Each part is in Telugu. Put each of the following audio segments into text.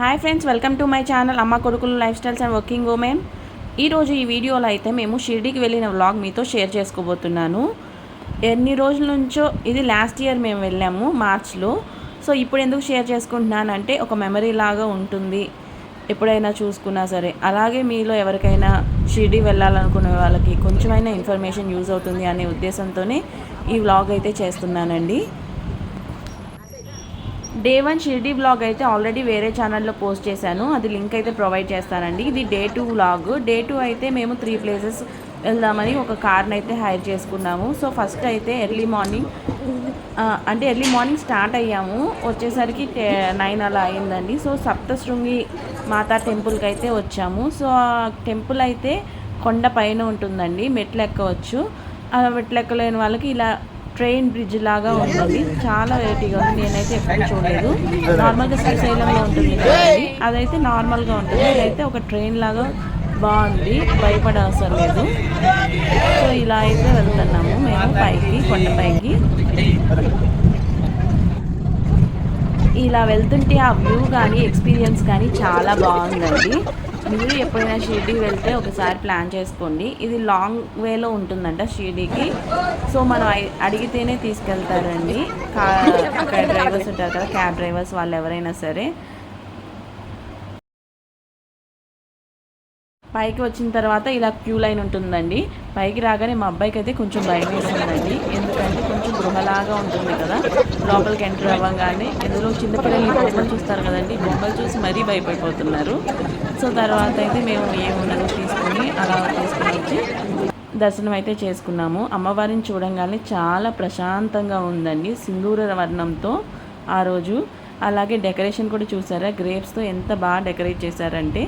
Hi friends welcome to my channel అమ్మ కొడుకులు life styles and working women ఈరోజు ఈ వీడియోలో అయితే మేము షిర్డీకి వెళ్ళిన వ్లాగ్ మీతో షేర్ చేసుకోబోతున్నాను. ఎన్ని రోజుల నుంచో ఇది లాస్ట్ ఇయర్ మేము వెళ్ళాము మార్చ్లో. సో ఇప్పుడు ఎందుకు షేర్ చేసుకుంటున్నానంటే ఒక మెమరీ లాగా ఉంటుంది. ఎప్పుడైనా చూసుకున్నా సరే. అలాగే మీలో ఎవరికైనా షిర్డీ వెళ్ళాలనుకునే వాళ్ళకి కొంచెమైనా ఇన్ఫర్మేషన్ యూజ్ అవుతుంది అనే ఉద్దేశంతోనే ఈ వ్లాగ్ అయితే చేస్తున్నానండి. డే వన్ షిర్డీ బ్లాగ్ అయితే ఆల్రెడీ వేరే ఛానల్లో పోస్ట్ చేశాను. అది లింక్ అయితే ప్రొవైడ్ చేస్తానండి. ఇది day two vlog day two అయితే మేము త్రీ ప్లేసెస్ వెళ్దామని ఒక కార్ని అయితే హైర్ చేసుకున్నాము. సో ఫస్ట్ అయితే ఎర్లీ మార్నింగ్ అంటే ఎర్లీ మార్నింగ్ స్టార్ట్ అయ్యాము. వచ్చేసరికి నైన్ అలా అయిందండి. సో సప్తశృంగి మాతా టెంపుల్కి అయితే వచ్చాము. సో ఆ టెంపుల్ అయితే కొండ పైన ఉంటుందండి. మెట్లు ఎక్కవచ్చు అలా మెట్లు ఎక్కలేని వాళ్ళకి ఇలా ట్రైన్ బ్రిడ్జ్ లాగా ఉంటుంది. చాలా వెరైటీగా ఉంది. నేనైతే ఎప్పుడు చూడలేదు. నార్మల్గా శ్రీశైలంలో ఉంటుంది అదైతే నార్మల్గా ఉంటుంది. ఇదైతే ఒక ట్రైన్ లాగా బాగుంది. భయపడ అవసరం లేదు. సో ఇలా అయితే వెళ్తున్నాము మేము పైకి కొండపైకి ఇలా వెళ్తుంటే ఆ వ్యూ కానీ ఎక్స్పీరియన్స్ కానీ చాలా బాగుందండి. మీరు ఎప్పుడైనా షిర్డీ వెళ్తే ఒకసారి ప్లాన్ చేసుకోండి. ఇది లాంగ్ వేలో ఉంటుందంట షిర్డీకి. సో మనం అడిగితేనే తీసుకెళ్తారండి. కా అక్కడ డ్రైవర్స్ ఉంటారు కదా క్యాబ్ డ్రైవర్స్ వాళ్ళు ఎవరైనా సరే. పైకి వచ్చిన తర్వాత ఇలా క్యూ లైన్ ఉంటుందండి. పైకి రాగానే మా అబ్బాయికి అయితే కొంచెం భయం వేస్తుందండి ఎందుకంటే కొంచెం గృహలాగా ఉంటుంది కదా. లోపలికి ఎంటర్ అవ్వగానే ఎందులో చిన్నపిల్లలు బొమ్మలు చూస్తారు కదండి. బొమ్మలు చూసి మరీ భయపడిపోతున్నారు. సో తర్వాత అయితే మేము ఏమున్నదో తీసుకుని అలా తీసుకుని వచ్చి దర్శనం అయితే చేసుకున్నాము. అమ్మవారిని చూడంగానే చాలా ప్రశాంతంగా ఉందండి. సింధూర వర్ణంతో ఆ రోజు. అలాగే డెకరేషన్ కూడా చూసారా? గ్రేప్స్తో ఎంత బాగా డెకరేట్ చేశారంటే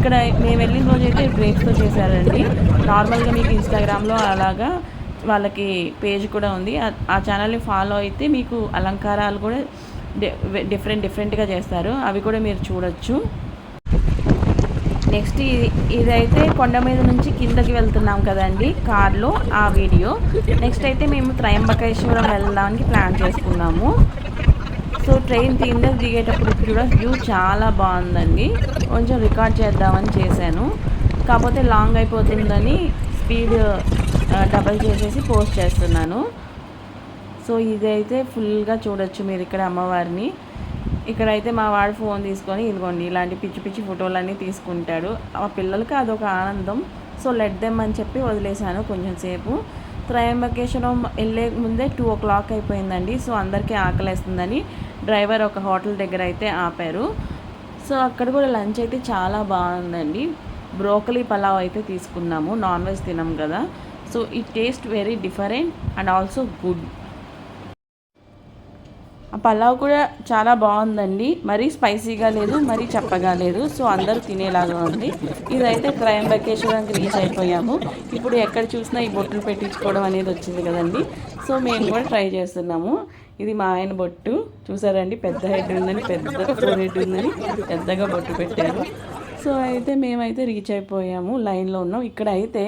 ఇక్కడ మేము వెళ్ళిన రోజు అయితే గ్రేప్స్తో చేశారండి. నార్మల్గా మీకు ఇన్స్టాగ్రామ్లో అలాగా వాళ్ళకి పేజ్ కూడా ఉంది. ఆ- ఛానల్ని ఫాలో అయితే మీకు అలంకారాలు కూడా డిఫరెంట్ డిఫరెంట్గా చేస్తారు. అవి కూడా మీరు చూడొచ్చు. నెక్స్ట్ ఇది ఇదైతే కొండ మీద నుంచి కిందకి వెళ్తున్నాం కదండి కార్లో ఆ వీడియో నెక్స్ట్ అయితే మేము త్రయంబకేశ్వరం వెళ్ళడానికి ప్లాన్ చేసుకున్నాము. సో ట్రైన్ కిందకి దిగేటప్పుడు కూడా వ్యూ చాలా బాగుందండి. కొంచెం రికార్డ్ చేద్దామని చేశాను. కాకపోతే లాంగ్ అయిపోతుందని స్పీడ్ డబల్ చేసేసి పోస్ట్ చేస్తున్నాను. సో ఇదైతే ఫుల్గా చూడొచ్చు మీరు ఇక్కడ అమ్మవారిని. ఇక్కడైతే మా వాడు ఫోన్ తీసుకొని ఇదిగోండి ఇలాంటి పిచ్చి పిచ్చి ఫోటోలన్నీ తీసుకుంటాడు. ఆ పిల్లలకి అదొక ఆనందం. సో లెట్ దెమ్ అని చెప్పి వదిలేశాను కొంచెం సేపు. త్రయంబకేశ్వరం వెళ్ళే ముందే టూ ఓ క్లాక్ అయిపోయిందండి. సో అందరికీ ఆకలేస్తుందని డ్రైవర్ ఒక హోటల్ దగ్గర అయితే ఆపారు. సో అక్కడ కూడా లంచ్ అయితే చాలా బాగుందండి. బ్రోకలీ పలావ్ అయితే తీసుకున్నాము. నాన్ వెజ్ తినం కదా. సో ఈ taste very different and also good. Pulao కూడా చాలా బాగుందండి. మరీ స్పైసీగా లేదు మరీ చప్పగా లేదు. సో అందరూ తినేలాగా ఉంది. ఇదైతే త్రయంబకేశ్వరానికి రీచ్ అయిపోయాము. ఇప్పుడు ఎక్కడ చూసినా ఈ బొట్టులు పెట్టించుకోవడం అనేది వచ్చింది కదండి. సో మేము కూడా ట్రై చేస్తున్నాము. ఇది మా ఆయన బొట్టు. చూసారండి? పెద్ద హెడ్ ఉందని పెద్ద ఫోర్ హెడ్ ఉందని పెద్దగా బొట్టు పెట్టారు. సో అయితే మేమైతే రీచ్ అయిపోయాము లైన్లో ఉన్నాం. ఇక్కడ అయితే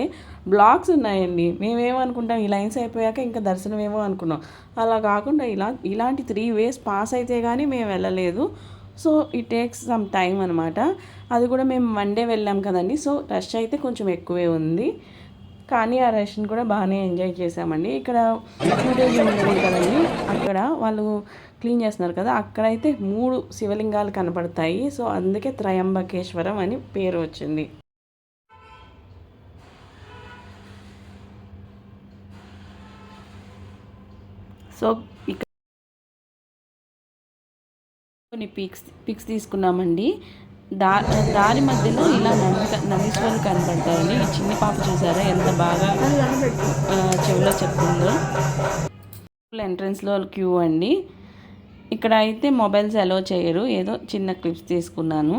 బ్లాక్స్ ఉన్నాయండి. మేమేమనుకుంటాం ఈ లైన్స్ అయిపోయాక ఇంకా దర్శనం ఏమో అనుకున్నాం. అలా కాకుండా ఇలా ఇలాంటి త్రీ వేస్ పాస్ అయితే కానీ మేము వెళ్ళలేదు. So it takes some time అనమాట అది కూడా మేము మండే వెళ్ళాం కదండి. సో రష్ అయితే కొంచెం ఎక్కువే ఉంది. కానీ ఆ రష్ని కూడా బాగానే ఎంజాయ్ చేసామండి ఇక్కడ ఫుటేజ్ ఉంది కదండి. అక్కడ వాళ్ళు క్లీన్ చేస్తున్నారు కదా. అక్కడైతే మూడు శివలింగాలు కనపడతాయి. సో అందుకే త్రయంబకేశ్వరం అని పేరు వచ్చింది. సో ఇక్కడ కొన్ని పిక్స్ పిక్స్ తీసుకున్నామండి. దా దారి మధ్యలో ఇలా నంది నందీశ్వరులు కనపడతారండి ఈ చిన్న పాప చూసారా? ఎంత బాగా చెవిలో చెప్తుందో. ఎంట్రన్స్లో క్యూ అండి. ఇక్కడ అయితే మొబైల్స్ అలో చేయరు. ఏదో చిన్న క్లిప్స్ తీసుకున్నాను.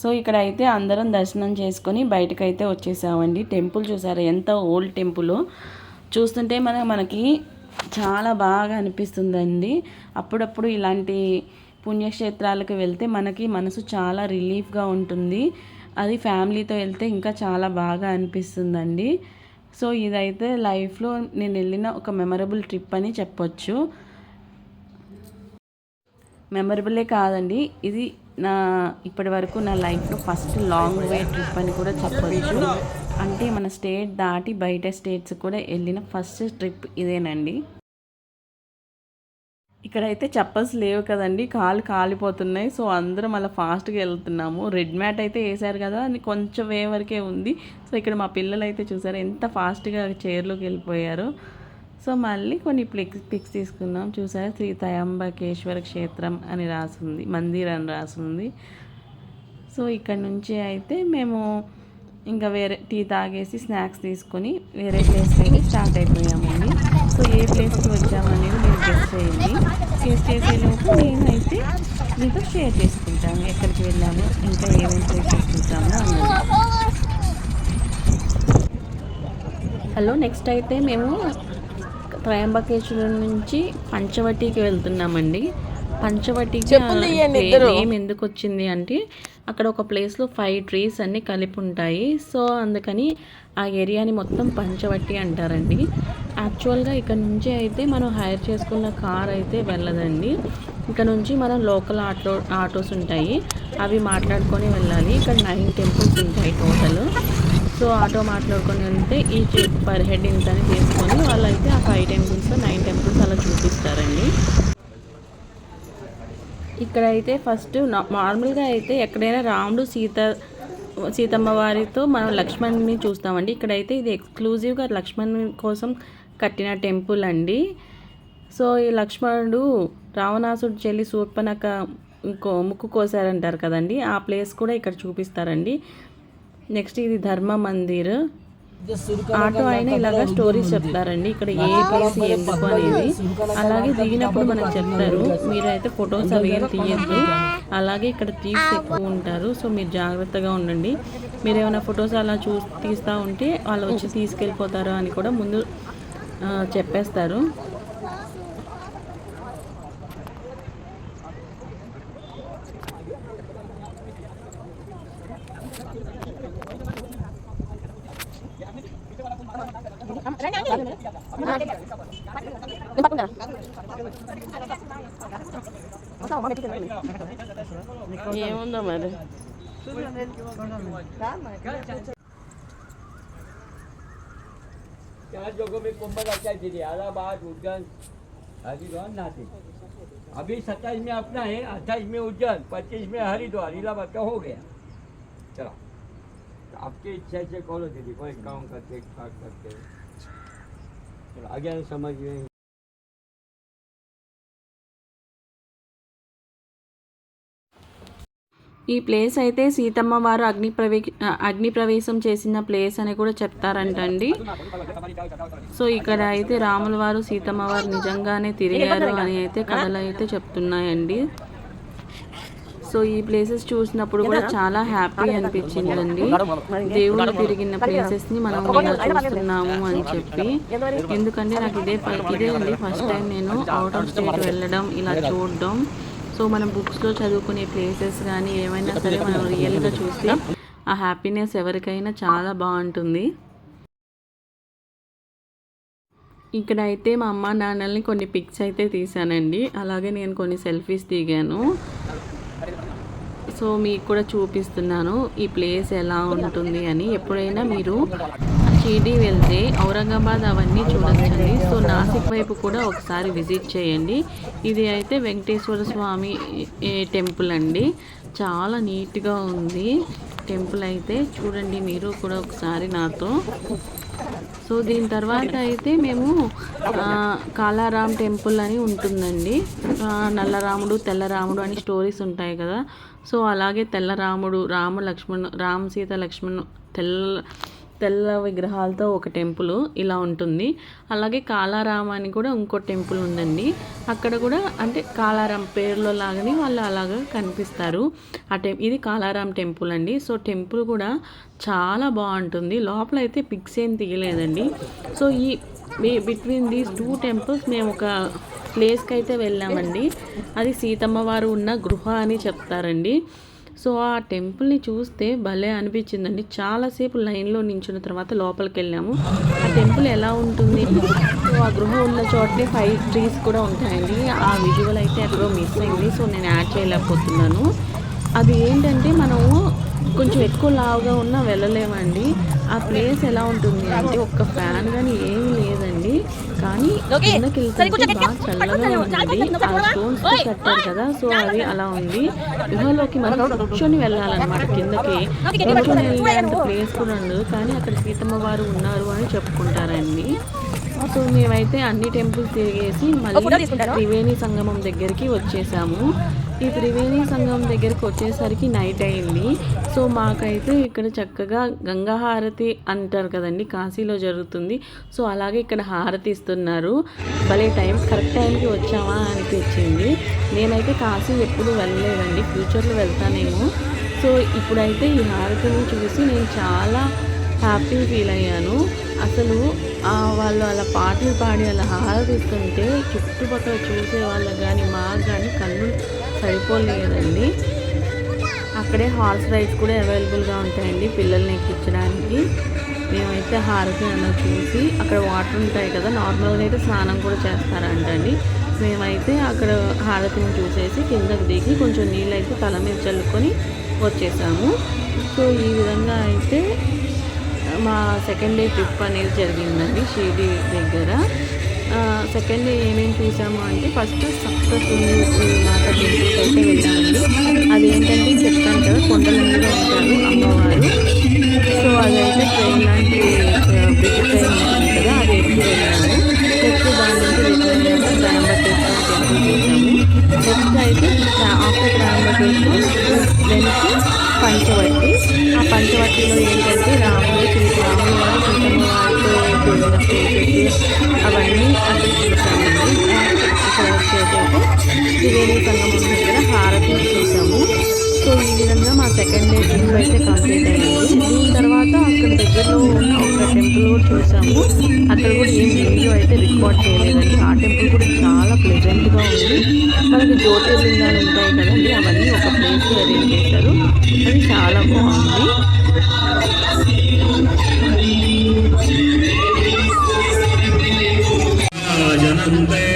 సో ఇక్కడ అయితే అందరం దర్శనం చేసుకొని బయటకైతే వచ్చేసామండి. టెంపుల్ చూసారు? ఎంత ఓల్డ్ టెంపుల్. చూస్తుంటే మన మనకి చాలా బాగా అనిపిస్తుందండి. అప్పుడప్పుడు ఇలాంటి పుణ్యక్షేత్రాలకు వెళ్తే మనకి మనసు చాలా రిలీఫ్గా ఉంటుంది. అది ఫ్యామిలీతో వెళ్తే ఇంకా చాలా బాగా అనిపిస్తుందండి. సో ఇదైతే లైఫ్లో నేను వెళ్ళిన ఒక మెమరబుల్ ట్రిప్ అని చెప్పొచ్చు. మెమరబులే కాదండి. ఇది నా ఇప్పటి వరకు నా లైఫ్లో ఫస్ట్ లాంగ్ వే ట్రిప్ అని కూడా చెప్పవచ్చు అంటే మన స్టేట్ దాటి బయట స్టేట్స్ కూడా వెళ్ళిన ఫస్ట్ ట్రిప్ ఇదేనండి. ఇక్కడైతే చెప్పల్స్ లేవు కదండి కాలు కాలిపోతున్నాయి. సో అందరం అలా ఫాస్ట్గా వెళ్తున్నాము. రెడ్ మ్యాట్ అయితే వేసారు కదా అది కొంచెం వే వరకే ఉంది. సో ఇక్కడ మా పిల్లలు అయితే చూసారు ఎంత ఫాస్ట్గా చైర్లోకి వెళ్ళిపోయారు. సో మళ్ళీ కొన్ని పిక్స్ పిక్స్ తీసుకున్నాం చూసారా? శ్రీ తయాంబకేశ్వర క్షేత్రం అని రాసింది. మందిర్ అని రాసింది. సో ఇక్కడ నుంచి అయితే మేము ఇంకా వేరే టీ తాగేసి స్నాక్స్ తీసుకొని వేరే ప్లేస్కి అయితే స్టార్ట్ అయిపోయామండి సో ఏ ప్లేస్కి వచ్చామనేది మీరు గెస్ట్ చేయండి. గెస్ట్ చేసేలోపు నేనైతే మీతో షేర్ చేసుకుంటాను. ఎక్కడికి వెళ్ళాము ఇంకా ఏమేమి ప్లేస్ చేసుకుంటాము అన్నది. హలో నెక్స్ట్ అయితే మేము త్రయంబకేశ్వరం నుంచి పంచవటికి వెళ్తున్నామండి. పంచవటికి నేమ్ ఎందుకు వచ్చింది అంటే అక్కడ ఒక ప్లేస్లో ఫైవ్ ట్రీస్ అన్నీ కలిపి ఉంటాయి సో అందుకని ఆ ఏరియాని మొత్తం పంచవటి అంటారండి. యాక్చువల్గా ఇక్కడ నుంచి అయితే మనం హైర్ చేసుకున్న కార్ అయితే వెళ్ళదండి. ఇక్కడ నుంచి మనం లోకల్ ఆటో ఆటోస్ ఉంటాయి. అవి మాట్లాడుకొని వెళ్ళాలి. ఇక్కడ నైన్ టెంపుల్స్ ఉంటాయి టోటల్. సో ఆటో మాట్లాడుకొని వెళ్తే ఈ పర్ హెడ్ ఇంత అని తీసుకొని వాళ్ళైతే ఆ ఫైవ్ టెంపుల్స్ నైన్ టెంపుల్స్ అలా చూపిస్తారండి. ఇక్కడైతే ఫస్ట్ నార్మల్గా అయితే ఎక్కడైనా రాముడు సీత సీతమ్మ వారితో మనం లక్ష్మణ్ని చూస్తామండి. ఇక్కడైతే ఇది ఎక్స్క్లూజివ్గా లక్ష్మణ్ కోసం కట్టిన టెంపుల్ అండి. సో ఈ లక్ష్మణుడు రావణాసుడు చెల్లి శూర్పణక ఇంకో ముక్కు కోసారంటారు కదండి. ఆ ప్లేస్ కూడా ఇక్కడ చూపిస్తారండి. నెక్స్ట్ ఇది ధర్మ మందిర్. ఆటో అయినా ఇలాగా స్టోరీస్ చెప్తారండి. ఇక్కడ ఏ ప్లేస్ ఎందుకు అనేది. అలాగే దిగినప్పుడు మనకు చెప్తారు మీరైతే ఫొటోస్ అవి ఏం తీయద్దు. అలాగే ఇక్కడ థీవ్స్ ఎక్కువ ఉంటారు. సో మీరు జాగ్రత్తగా ఉండండి. మీరు ఏమైనా ఫొటోస్ అలా చూ తీస్తూ ఉంటే వాళ్ళు వచ్చి తీసుకెళ్ళిపోతారు అని కూడా ముందు చెప్పేస్తారు. इलाहाबाद उज्जैन हरिद्वार अभी सत्ताईस में अपना है अट्ठाईस में उज्जैन पच्चीस में हरिद्वार इलाहाबाद का हो गया। चलो आपकी इच्छा से खोलो दीदी, कोई काम करते करते। आगे समझ में ఈ ప్లేస్ అయితే సీతమ్మ వారు అగ్ని ప్రవే అగ్ని ప్రవేశం చేసిన ప్లేస్ అని కూడా చెప్తారంటండి. సో ఇక్కడ అయితే రాముల వారు సీతమ్మ వారు నిజంగానే తిరిగారు అని అయితే కథలు అయితే చెప్తున్నాయండి. సో ఈ ప్లేసెస్ చూసినప్పుడు కూడా చాలా హ్యాపీ అనిపించిందండి. దేవుడు తిరిగిన ప్లేసెస్ని మనం ఇలా చూస్తున్నాము అని చెప్పి. ఎందుకంటే నాకు ఇదే ఇదే అండి ఫస్ట్ టైం నేను అవుట్ ఆఫ్ స్టేట్ వెళ్ళడం ఇలా చూడడం. సో మనం బుక్స్లో చదువుకునే ప్లేసెస్ కానీ ఏమైనా సరే మనం రియల్గా చూస్తే ఆ హ్యాపీనెస్ ఎవరికైనా చాలా బాగుంటుంది. ఇక్కడ అయితే మా అమ్మ నాన్నల్ని కొన్ని పిక్స్ అయితే తీసానండి అలాగే నేను కొన్ని సెల్ఫీస్ దిగాను. సో మీకు కూడా చూపిస్తున్నాను ఈ ప్లేస్ ఎలా ఉంటుంది అని. ఎప్పుడైనా మీరు షిర్డీ వెళ్తే ఔరంగాబాద్ అవన్నీ చూడొచ్చండి. సో నాసిక్ వైపు కూడా ఒకసారి విజిట్ చేయండి. ఇది అయితే వెంకటేశ్వర స్వామి టెంపుల్ అండి. చాలా నీట్గా ఉంది. టెంపుల్ అయితే చూడండి మీరు కూడా ఒకసారి నాతో. సో దీని తర్వాత అయితే మేము ఆ, కాలారాం టెంపుల్ అని ఉంటుందండి. నల్లరాముడు తెల్లరాముడు అని స్టోరీస్ ఉంటాయి కదా. సో అలాగే తెల్లరాముడు రాము లక్ష్మణ్ రామ్ సీత లక్ష్మణ్ తెల్ల తెల్ల విగ్రహాలతో ఒక టెంపుల్ ఇలా ఉంటుంది. అలాగే కాలారామ అని కూడా ఇంకో టెంపుల్ ఉందండి. అక్కడ కూడా అంటే కాలారాం పేరులో లాగానే వాళ్ళు అలాగా కనిపిస్తారు. ఆ టెం ఇది కాలారాం టెంపుల్ అండి. సో టెంపుల్ కూడా చాలా బాగుంటుంది. లోపల అయితే పిక్స్ ఏం తీయలేదండి. సో ఈ బిట్వీన్ దీస్ టూ టెంపుల్స్ మేము ఒక ప్లేస్కి అయితే వెళ్ళామండి. అది సీతమ్మ వారు ఉన్న గృహ అని చెప్తారండి. సో ఆ టెంపుల్ని చూస్తే భలే అనిపించిందండి. చాలాసేపు లైన్లో నించున్న తర్వాత లోపలికి వెళ్ళాము ఆ టెంపుల్ ఎలా ఉంటుంది? సో ఆ గృహం ఉన్న చోటనే ఫైవ్ ట్రీస్ కూడా ఉంటాయండి. ఆ విజువల్ అయితే ఎక్కడో మిస్ అయింది. సో నేను యాడ్ చేయలేకపోతున్నాను. అది ఏంటంటే మనము కొంచెం ఎక్కువ లావుగా ఉన్నా వెళ్ళలేమండి. ఆ ప్లేస్ ఎలా ఉంటుంది అంటే ఒక్క ఫ్యాన్ కానీ ఏమీ లేదండి. కానీ కిందకి వెళ్తుంటే బాగా చల్లగా ఉంది. ఆ స్టోన్స్ కట్టారు కదా సో అది అలా ఉంది. గుహలోకి మనం కూర్చొని వెళ్ళాలన్నమాట కిందకి. కూర్చొని వెళ్ళేంత ప్లేస్ కూడా ఉండదు. కానీ అక్కడ సీతమ్మ వారు ఉన్నారు అని చెప్పుకుంటారండి. సో మేమైతే అన్ని టెంపుల్స్ తిరిగేసి మళ్ళీ త్రివేణి సంగమం దగ్గరికి వచ్చేసాము. ఈ త్రివేణి సంఘం దగ్గరికి వచ్చేసరికి నైట్ అయింది. సో మాకైతే ఇక్కడ చక్కగా గంగా హారతి అంటారు కదండి కాశీలో జరుగుతుంది. సో అలాగే ఇక్కడ హారతి ఇస్తున్నారు. భలే టైం కరెక్ట్ టైంకి వచ్చామా అనిపించింది. నేనైతే కాశీ ఎప్పుడు వెళ్ళలేదండి ఫ్యూచర్లో వెళ్తానేమో. సో ఇప్పుడైతే ఈ హారతిని చూసి నేను చాలా హ్యాపీ ఫీల్ అయ్యాను. అసలు వాళ్ళు అలా పాటలు పాడి అలా ఆరాధిస్తుంటే చుట్టుపక్కల చూసే వాళ్ళకి కానీ మాకు కానీ కళ్ళు సరిపోలేదండి. అక్కడే హార్స్ రైడ్స్ కూడా అవైలబుల్గా ఉంటాయండి పిల్లల్ని ఎక్కించడానికి. మేమైతే హారతి అన్న చూసి అక్కడ వాటర్ ఉంటాయి కదా నార్మల్గా అయితే స్నానం కూడా చేస్తారంటండి. మేమైతే అక్కడ హారతిని చూసేసి కిందకి దిగి కొంచెం నీళ్ళు అయితే తల మీద చల్లుకొని వచ్చేసాము. సో ఈ విధంగా అయితే మా సెకండ్ డే ట్రిప్ అనేది జరిగిందండి షిరిడి దగ్గర. సెకండ్ డే ఏమేమి చూసాము అంటే ఫస్ట్ సప్తశృంగి మాత టెంపుల్కి అయితే వెళ్ళామండి. ఏంటంటే చెప్తాను కదా కొండల మీద ఉంటారు అమ్మవారు. సో అదైతే ట్రైన్ లాంటి బ్రిడ్జ్ ట్రైన్ ఉంటుంది కదా అది ఎక్కి వెళ్ళాము. నెక్స్ట్ దాని నుంచి రిటర్న్ అయ్యాక టెంపుల్ చూసాము. నెక్స్ట్ అయితే ఆఫ్టర్ త్రయంబకేశ్వర్ వెనక్కి పంచవటి. ఆ పంచవటిలో ఏంటంటే రాముడు శ్రీ రాముడు సీతమ్మ అవన్నీ అక్కడ చూసామండి ఇక్కడ వచ్చేసి త్రివేణి సంగమం దగ్గర హారతి సెకండ్ డే ట్రిప్ అయితే కంప్లీట్ అయ్యింది తర్వాత అక్కడ దగ్గరలో ఉన్న ఒక టెంపుల్ కూడా చూసాము. అక్కడ కూడా ఏం వీడియో అయితే రికార్డ్ చేయలేదండి. ఆ టెంపుల్ కూడా చాలా ప్లెజెంట్గా ఉంది. మనకి జ్యోతిర్లింగాలు ఉంటాయి కదండి అవన్నీ ఒక ప్లేస్ అరేంజ్ చేశారు. అది చాలా బాగుంది. జనంతే.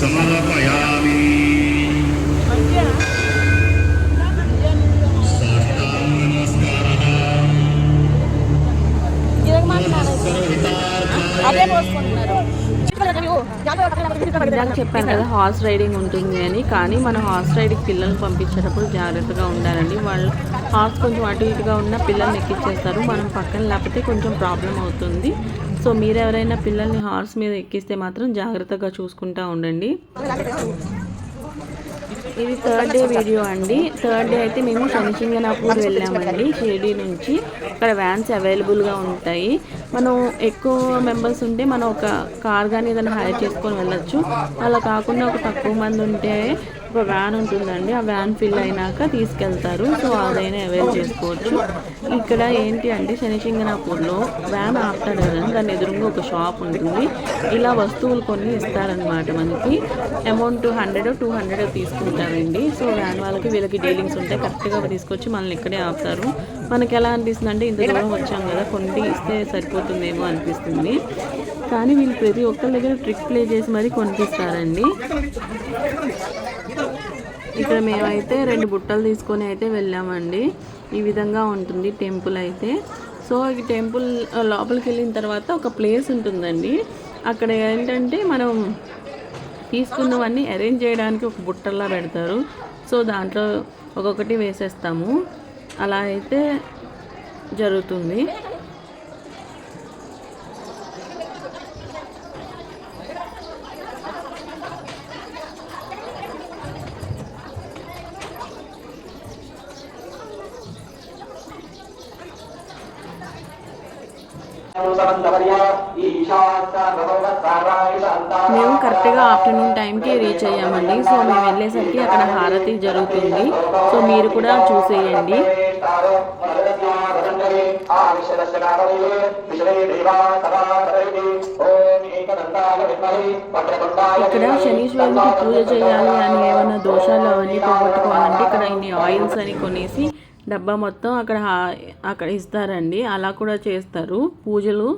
సమర్పయామి చెప్పాను కదా హార్స్ రైడింగ్ ఉంటుంది అని. కానీ మనం హార్స్ రైడింగ్ పిల్లల్ని పంపించేటప్పుడు జాగ్రత్తగా ఉండాలండి. వాళ్ళు హార్స్ కొంచెం అటు ఇటుగా ఉన్న పిల్లల్ని ఎక్కించేస్తారు మనం పక్కన లేకపోతే కొంచెం ప్రాబ్లం అవుతుంది. సో మీరు ఎవరైనా పిల్లల్ని హార్స్ మీద ఎక్కిస్తే మాత్రం జాగ్రత్తగా చూసుకుంటా ఉండండి. ఇది థర్డ్ డే వీడియో అండి. థర్డ్ డే అయితే మేము శనిసింగనాపూర్ వెళ్ళామండి. షిరిడి నుంచి అక్కడ వ్యాన్స్ అవైలబుల్గా ఉంటాయి. మనం ఎక్కువ మెంబర్స్ ఉంటే మనం ఒక కార్ కానీ ఏదైనా హైర్ చేసుకొని వెళ్ళొచ్చు. అలా కాకుండా ఒక తక్కువ మంది ఉంటే ఒక వ్యాన్ ఉంటుందండి. ఆ వ్యాన్ ఫిల్ అయినాక తీసుకెళ్తారు. సో అదైనా అవైల్ చేసుకోవచ్చు. ఇక్కడ ఏంటి అంటే శనిశింగనాపూర్లో వ్యాన్ ఆపుతాడు కదండి. దాని ఎదురుగా ఒక షాప్ ఉంటుంది. ఇలా వస్తువులు కొన్ని ఇస్తారనమాట మనకి. అమౌంట్ హండ్రెడ్ టూ హండ్రెడ్ తీసుకుంటారండి. సో వ్యాన్ వాళ్ళకి వీళ్ళకి డీలింగ్స్ ఉంటాయి కరెక్ట్గా తీసుకొచ్చి మనల్ని ఇక్కడే ఆపుతారు. మనకి ఎలా అనిపిస్తుంది అంటే ఇంత దూరం వచ్చాం కదా కొన్ని ఇస్తే సరిపోతుందేమో అనిపిస్తుంది. కానీ వీళ్ళు ప్రతి ఒక్కరి దగ్గర ట్రిక్ ప్లే చేసి మరీ కొనిపిస్తారండి. ఇక్కడ మేమైతే రెండు బుట్టలు తీసుకొని అయితే వెళ్ళామండి. ఈ విధంగా ఉంటుంది టెంపుల్ అయితే. సో ఈ టెంపుల్ లోపలికి వెళ్ళిన తర్వాత ఒక ప్లేస్ ఉంటుందండి. అక్కడ ఏంటంటే మనం తీసుకున్నవన్నీ అరేంజ్ చేయడానికి ఒక బుట్టల్లా పెడతారు. సో దాంట్లో ఒక్కొక్కటి వేసేస్తాము. అలా అయితే జరుగుతుంది. మేము కరెక్ట్గా ఆఫ్టర్నూన్ టైంకి రీచ్ అయ్యామండి. సో మేము వెళ్ళేసరికి అక్కడ హారతి జరుగుతుంది. సో మీరు కూడా చూసేయండి. ఇక్కడ శనీశ్వరునికి పూజ చేయాలి అని ఏమైనా దోషాలు అవన్నీ పోగొట్టుకోవాలంటే ఇక్కడ ఇన్ని ఆయిల్స్ అని కొనేసి డబ్బా మొత్తం అక్కడ అక్కడ ఇస్తారండి. అలా కూడా చేస్తారు. పూజలు.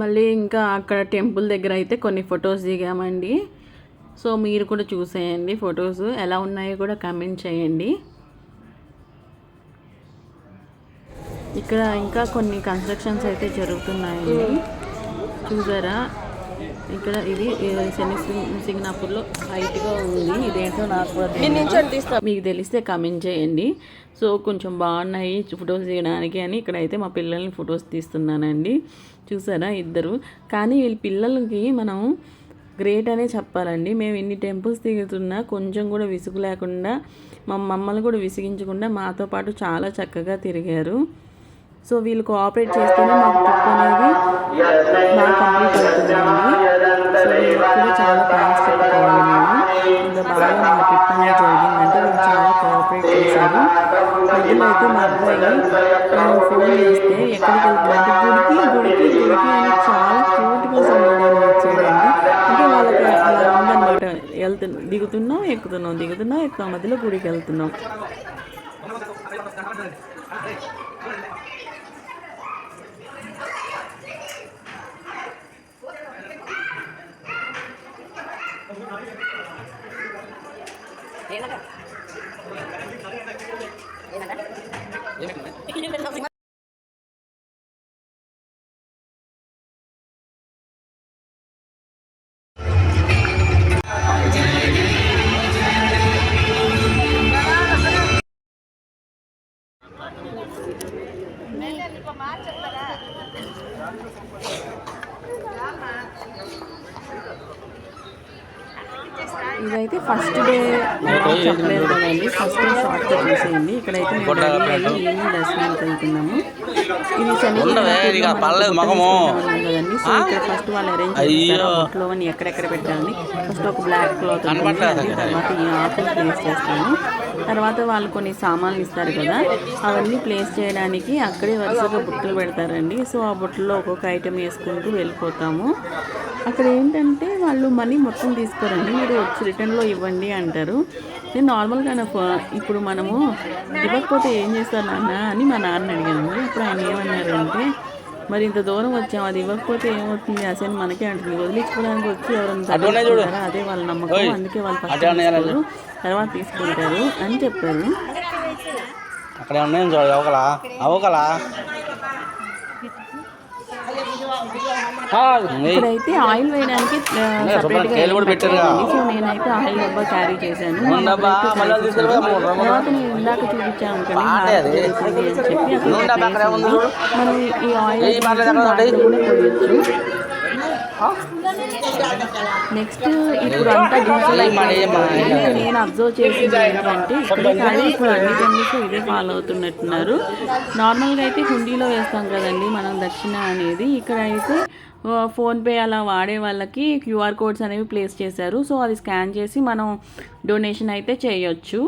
మళ్ళీ ఇంకా అక్కడ టెంపుల్ దగ్గర అయితే కొన్ని ఫొటోస్ దిగామండి. సో మీరు కూడా చూసేయండి ఫొటోస్. ఎలా ఉన్నాయో కూడా కమెంట్ చేయండి. ఇక్కడ ఇంకా కొన్ని కన్స్ట్రక్షన్స్ అయితే జరుగుతున్నాయండి. చూసారా? ఇక్కడ ఇది శని సింగ్- సింగనాపూర్లో హైట్గా ఉంది. ఇదేంటో నాకు కూడా. మీకు తెలిస్తే కమెంట్ చేయండి. సో కొంచెం బాగున్నాయి ఫొటోస్ తీయడానికి అని ఇక్కడైతే మా పిల్లల్ని ఫొటోస్ తీస్తున్నానండి. చూసారా ఇద్దరు? కానీ వీళ్ళ పిల్లలకి మనం గ్రేట్ అనే చెప్పాలండి. మేము ఇన్ని టెంపుల్స్ తిరుగుతున్నా కొంచెం కూడా విసుగు లేకుండా మా మమ్మల్ని కూడా విసిగించకుండా మాతో పాటు చాలా చక్కగా తిరిగారు. సో వీళ్ళు కోఆపరేట్ చేస్తేనే మాకు ట్రిప్ అనేది బాగా కంప్లీట్ అవుతుందండి. సో వీళ్ళకి చాలా థ్యాంక్స్ చెప్పుకోవాలి మేము. ఇంకా బాగా మా ట్రిప్ అనేది జరిగిందంటే వీళ్ళు చాలా కోఆపరేట్ చేశారు. మధ్యలో అయితే మా అబ్బాయి ఫోన్ చేస్తే ఎక్కడికి వెళ్తుందంటే గుడికి గుడికి గుడికి అని చాలా క్యూట్గా సమాధానం ఇచ్చాడండి. అంటే వాళ్ళకి అలా ఉందన్నమాట. వెళ్తున్నాం దిగుతున్నాం ఎక్కుతున్నాం దిగుతున్నాం ఎక్కువ మధ్యలో గుడికి వెళ్తున్నాం. March ఇదైతే ఫస్ట్ డే చెప్పలేదు కదండి. ఫస్ట్ డే షార్ట్ కట్ చేసేయండి ఇక్కడైతే మేము ఈవినింగ్ దర్శనానికి వెళ్తున్నాము. ఇది. కదండి. సో ఇక్కడ ఫస్ట్ వాళ్ళు అరేంజ్ చేస్తారు. అని ఎక్కడెక్కడ పెట్టాలని. ఫస్ట్ ఒక బ్లాక్ క్లాత్ తర్వాత ఈ ఆకులు ప్లేస్ చేస్తాము. తర్వాత వాళ్ళు కొన్ని సామాన్లు ఇస్తారు కదా అవన్నీ ప్లేస్ చేయడానికి అక్కడే వరుసగా బుట్టలు పెడతారండి. సో ఆ బుట్టలో ఒక్కొక్క ఐటెం వేసుకుంటూ వెళ్ళిపోతాము. అక్కడ ఏంటంటే వాళ్ళు మనీ మొత్తం తీసుకోరండి. మీరు వచ్చి రిటర్న్లో ఇవ్వండి అంటారు. నేను నార్మల్గా ఇప్పుడు మనము ఇవ్వకపోతే ఏం చేస్తారు నాన్న అని మా నాన్న అడిగాను. అప్పుడు ఆయన ఏమన్నారంటే మరి ఇంత దూరం వచ్చాం అది ఇవ్వకపోతే ఏమవుతుంది? అసలు మనకే అంటుంది. వదిలించుకోవడానికి వచ్చి ఎవరైనా? అదే వాళ్ళ నమ్మకం. అందుకే వాళ్ళు తర్వాత తీసుకుంటారు అని చెప్పారు. అక్కడ ఉన్నాయని చూడ అవకలా? అవకలా? ఇక్కడైతే ఆయిల్ వేయడానికి. సో నేనైతే ఆయిల్ డబ్బా క్యారీ చేశాను నూనె. తర్వాత నేను ఇందాక చూపించాను చెప్పి నూనె. మనం ఈ ఆయిల్. కూడా పోయొచ్చు నెక్స్ట్ ఇప్పుడు అంతా డిజిటల్? అయిపోయింది. నేను అబ్జర్వ్ చేసింది ఏంటంటే ఇక్కడే కాదు ఇప్పుడు అన్ని టెంపుల్స్ ఇదే ఫాలో అవుతున్నట్టున్నారు. నార్మల్గా అయితే హుండీలో వేస్తాం కదండి మనం దక్షిణ అనేది. ఇక్కడ అయితే ఫోన్పే అలా వాడే వాళ్ళకి క్యూఆర్ కోడ్స్ అనేవి ప్లేస్ చేశారు. సో అది స్కాన్ చేసి మనం డొనేషన్ అయితే చేయొచ్చు.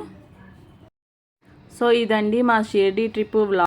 సో ఇదండి మా షిర్డీ ట్రిప్ వ్లాగ్.